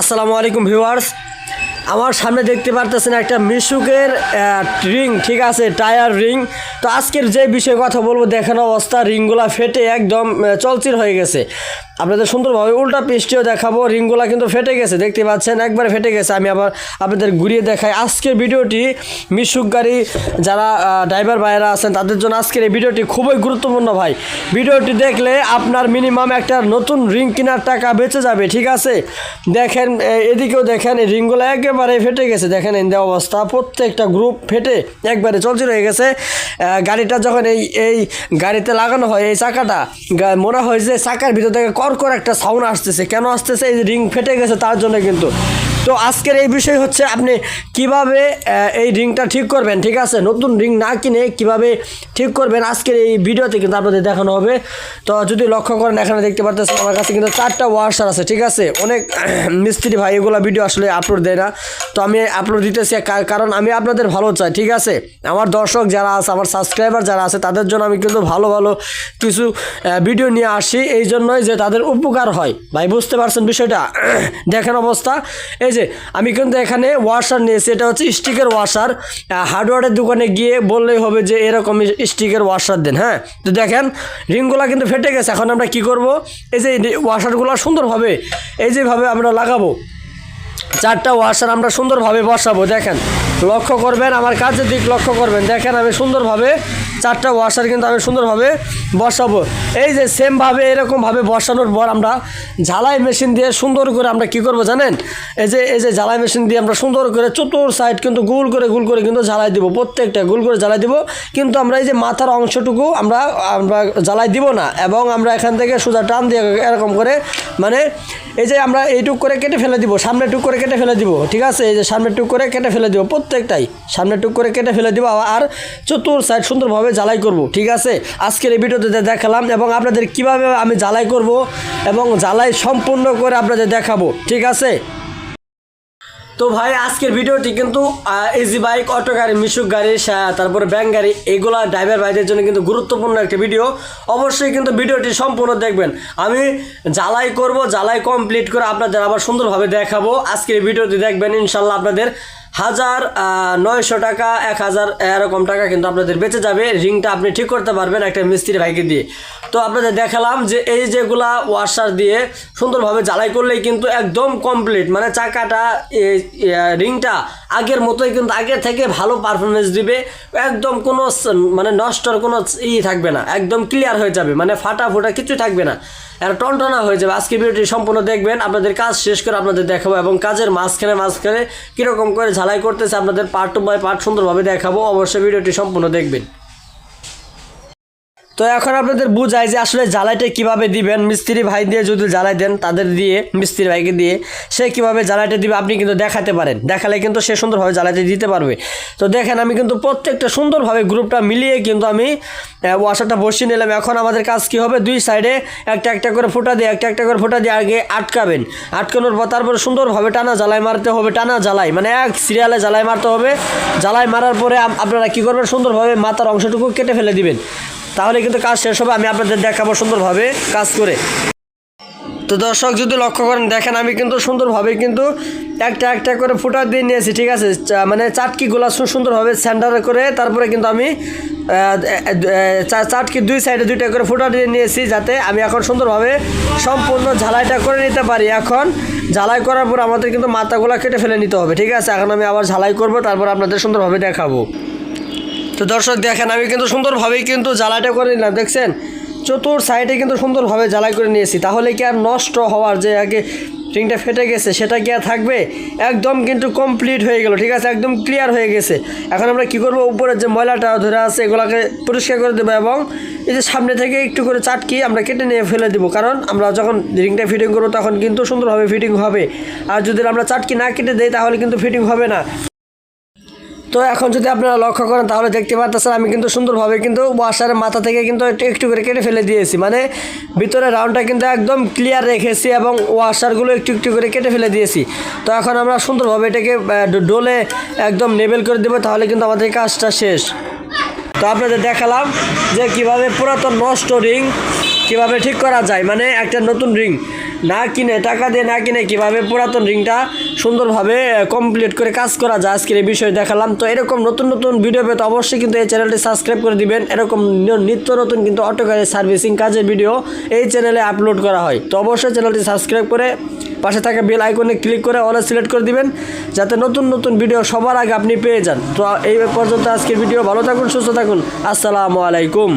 আসসালামু আলাইকুম ভিউয়ার্স। আমার সামনে দেখতে পারতেছেন একটা মিশুকের রিং, ঠিক আছে, টায়ার রিং। তো আজকের যে বিষয়ে কথা বলব, দেখানো অবস্থা, রিংগুলা ফেটে একদম চলচির হয়ে গেছে। আপনাদের সুন্দরভাবে উল্টা পৃষ্ঠেও দেখাবো, রিংগুলা কিন্তু ফেটে গেছে, দেখতে পাচ্ছেন? একবারে ফেটে গেছে, আমি আবার আপনাদের ঘুরিয়ে দেখাই। আজকের ভিডিওটি মিশুক গাড়ি, যারা ড্রাইভার ভাইয়েরা আছেন, তাদের জন্য আজকের এই ভিডিওটি খুবই গুরুত্বপূর্ণ ভাই। ভিডিওটি দেখলে আপনার মিনিমাম একটা নতুন রিং কেনার টাকা বেঁচে যাবে, ঠিক আছে? দেখেন এদিকেও দেখেন, এই রিংগুলো একেবারে ফেটে গেছে। দেখেন, এই অবস্থা, প্রত্যেকটা গ্রুপ ফেটে, একবারে চলছে রয়ে গেছে। গাড়িটা যখন এই এই গাড়িতে লাগানো হয়, এই চাকাটা মনে হয় যে চাকার ভিতর থেকে কর একটা সাউন্ড আসতেছে। কেন আসতেছে? এই রিং ফেটে গেছে তার জন্য কিন্তু। তো আজকের এই বিষয় হচ্ছে আপনি কীভাবে এই রিংটা ঠিক করবেন, ঠিক আছে? নতুন রিং না কিনে কীভাবে ঠিক করবেন আজকের এই ভিডিওতে কিন্তু আপনাদের দেখানো হবে। তো যদি লক্ষ্য করেন, এখানে দেখতে পারতেছেন আমার কাছে কিন্তু চারটা ওয়াশার আছে, ঠিক আছে? অনেক মিস্ত্রি ভাই এগুলো ভিডিও আসলে আপলোড দেয় না। তো আমি আপলোড দিতেছি কারণ আমি আপনাদের ভালো চাই, ঠিক আছে? আমার দর্শক যারা আছে, আমার সাবস্ক্রাইবার যারা আছে, তাদের জন্য আমি কিন্তু ভালো ভালো কিছু ভিডিও নিয়ে আসি। এই জন্যই যে তাদের উপকার হয়। ভাই, বুঝতে পারছেন বিষয়টা? দেখেন অবস্থা। এই যে আমি কিন্তু এখানে ওয়াশার নিয়েছি, এটা হচ্ছে স্টিকের ওয়াশার হার্ডওয়ারের দোকানে গিয়ে বললেই হবে যে এরকম স্টিকের ওয়াশার দেন হ্যাঁ? তো দেখেন, রিংগুলা কিন্তু ফেটে গেছে, এখন আমরা কি করব? এই যে ওয়াশারগুলো সুন্দরভাবে, এই যেভাবে আমরা লাগাবো, চারটা ওয়াশার আমরা সুন্দরভাবে বসাবো, দেখেন। লক্ষ্য করবেন, আমার কাজের দিক লক্ষ্য করবেন, দেখেন আমি সুন্দরভাবে চারটা ওয়াশার কিন্তু আমি সুন্দরভাবে বসাবো। এই যে সেমভাবে এরকমভাবে বসানোর পর আমরা ঝালাই মেশিন দিয়ে সুন্দর করে আমরা কি করব জানেন? এই যে এই যে ঝালাই মেশিন দিয়ে আমরা সুন্দর করে চতুর সাইড কিন্তু গোল করে গোল করে কিন্তু জ্বালাই দিব, প্রত্যেকটা গোল করে জ্বালাই দিব। কিন্তু আমরা এই যে মাথার অংশটুকু আমরা আমরা জ্বালাই দিব না এবং আমরা এখান থেকে সোজা টান দিয়ে এরকম করে মানে এই যে আমরা এইটুক করে কেটে ফেলে দিব সামনে টুক করে কেটে ফেলে দিব, ঠিক আছে? এই যে সামনে টুক করে কেটে ফেলে দিব প্রত্যেকটাই সামনে টুক করে কেটে ফেলে দিব। আর চতুর সাইড সুন্দরভাবে জ্বালাই করব, ঠিক আছে? আজকের এই ভিডিওতে দেখালাম এবং আপনাদের কীভাবে আমি জ্বালাই করব এবং জ্বালাই সম্পূর্ণ করে আপনাদের দেখাবো, ঠিক আছে? তো ভাই, আজকের ভিডিওটি কিন্তু ইজি বাইক অটো গাড়ি মিশুক গাড়ি তারপরে ব্যাঙ্ক গাড়ি এগুলা ড্রাইভার ভাইদের জন্য কিন্তু গুরুত্বপূর্ণ একটা ভিডিও। অবশ্যই কিন্তু ভিডিওটি সম্পূর্ণ দেখবেন। আমি জ্বালাই করব, জ্বালাই কমপ্লিট করে আপনাদের আবার সুন্দরভাবে দেখাবো। আজকের ভিডিওটি দেখবেন, ইনশাল্লাহ আপনাদের হাজার নয়শো টাকা, এক হাজার, এরকম টাকা কিন্তু আপনাদের বেঁচে যাবে। রিংটা আপনি ঠিক করতে পারবেন একটা মিস্ত্রি ভাইকে দিয়ে। তো আপনাদের দেখালাম যে এই যেগুলা ওয়াশার দিয়ে সুন্দরভাবে জ্বালাই করলেই কিন্তু একদম কমপ্লিট মানে চাকাটা রিংটা আগের মতোই কিন্তু আগের থেকে ভালো পারফরমেন্স দিবে। একদম কোনো মানে নষ্টর কোনো ই থাকবে না। একদম ক্লিয়ার হয়ে যাবে। মানে ফাটা ফোটা কিছু থাকবে না। আর টনটনা হয়ে যাবে। আজকে ভিডিওটি সম্পূর্ণ দেখবেন। আপনাদের কাজ শেষ করে আপনাদের দেখাবো এবং কাজের মাঝখানে মাঝখানে কীরকম করে ঝালাই করতেছে আপনাদের পার্ট টু বাই পার্ট সুন্দরভাবে দেখাবো। অবশ্যই ভিডিওটি সম্পূর্ণ দেখবেন। তো এখন আপনাদের বুঝাই যে আসলে জ্বালাইটা কীভাবে দিবেন? মিস্ত্রি ভাই দিয়ে যদি জ্বালাই দেন, তাদের দিয়ে, মিস্ত্রি ভাইকে দিয়ে, সে কীভাবে জ্বালাইটা দিবে আপনি কিন্তু দেখাতে পারেন। দেখালে কিন্তু সে সুন্দরভাবে জ্বালাইতে দিতে পারবে। তো দেখেন, আমি কিন্তু প্রত্যেকটা সুন্দরভাবে গ্রুপটা মিলিয়ে কিন্তু আমি ওয়াশারটা বসিয়ে নিলাম। এখন আমাদের কাজ কি হবে? দুই সাইডে একটা একটা করে ফোঁটা দিয়ে, একটা একটা করে ফোঁটা দিয়ে আগে আটকাবেন। আটকানোর পর তারপরে সুন্দরভাবে টানা জ্বালাই মারতে হবে, টানা জ্বালাই। মানে এক সিরিয়ালে জ্বালাই মারতে হবে। জ্বালাই মারার পরে আপনারা কী করবেন? সুন্দরভাবে মাথার অংশটুকু কেটে ফেলে দিবেন। তাহলে কিন্তু কাজ শেষ হবে, আমি আপনাদের দেখাবো সুন্দরভাবে কাজ করে। তো দর্শক, যদি লক্ষ্য করেন, দেখেন আমি কিন্তু সুন্দরভাবে কিন্তু একটা একটা করে ফুটা দিয়ে নিয়েছি, ঠিক আছে? মানে চাটকিগুলো সুন্দরভাবে স্যান্ডার করে তারপরে কিন্তু আমি চাটকি দুই সাইডে দুইটা করে ফুটা দিয়ে নিয়েছি, যাতে আমি এখন সুন্দরভাবে সম্পূর্ণ ঝালাইটা করে নিতে পারি। এখন ঝালাই করার পর আমাদের কিন্তু মাথাগুলো কেটে ফেলে নিতে হবে, ঠিক আছে? এখন আমি আবার ঝালাই করব, তারপর আপনাদের সুন্দরভাবে দেখাবো। তো দর্শক দেখেন, আমি কিন্তু সুন্দরভাবেই কিন্তু জ্বালাইটা করে নিলাম, দেখছেন? চতুর সাইডে কিন্তু সুন্দরভাবে জ্বালাই করে নিয়েছি, তাহলে কি আর নষ্ট হওয়ার যে আগে রিংটা ফেটে গেছে, সেটা কি আর থাকবে? একদম কিন্তু কমপ্লিট হয়ে গেল, ঠিক আছে? একদম ক্লিয়ার হয়ে গেছে। এখন আমরা কি করব? উপরের যে ময়লাটা ধরে আছে, এগুলোকে পরিষ্কার করে দেবো এবং এই যে সামনে থেকে একটু করে চাটকি আমরা কেটে নিয়ে ফেলে দেবো, কারণ আমরা যখন রিংটা ফিটিং করব, তখন কিন্তু সুন্দরভাবে ফিটিং হবে। আর যদি আমরা চাটকি না কেটে দেই, তাহলে কিন্তু ফিটিং হবে না। তো এখন যদি আপনারা লক্ষ্য করেন, তাহলে দেখতে পাচ্ছেন আমি কিন্তু সুন্দরভাবে কিন্তু ওয়াশারের মাথা থেকে কিন্তু একটু একটু করে কেটে ফেলে দিয়েছি। মানে ভিতরে রাউন্ডটা কিন্তু একদম ক্লিয়ার রেখেছি এবং ওয়াশারগুলো একটু একটু করে কেটে ফেলে দিয়েছি। তো এখন আমরা সুন্দরভাবে এটাকে ডোলে একদম নেবেল করে দেবো, তাহলে কিন্তু আমাদের কাজটা শেষ। তো আপনাদের দেখালাম যে কীভাবে পুরাতন নষ্ট রিং কীভাবে ঠিক করা যায়। মানে একটা নতুন রিং। না কিনে, টাকা দিয়ে না কিনে কীভাবে পুরাতন রিংটা সুন্দরভাবে কমপ্লিট করে কাজ করা যায় আজকের এই বিষয়ে দেখালাম। তো এরকম নতুন নতুন ভিডিও পেতে অবশ্যই কিন্তু এই চ্যানেলটি সাবস্ক্রাইব করে দিবেন। এরকম নিত্য নতুন কিন্তু অটো গাড়ি সার্ভিসিং কাজের ভিডিও এই চ্যানেলে আপলোড করা হয়। তো অবশ্যই চ্যানেলটি সাবস্ক্রাইব করে পাশে থাকা বেল আইকনে ক্লিক করে অলে সিলেক্ট করে দিবেন, যাতে নতুন নতুন ভিডিও সবার আগে আপনি পেয়ে যান। তো এই পর্যন্ত আজকের ভিডিও ভালো থাকুন, সুস্থ থাকুন। আসসালামু আলাইকুম।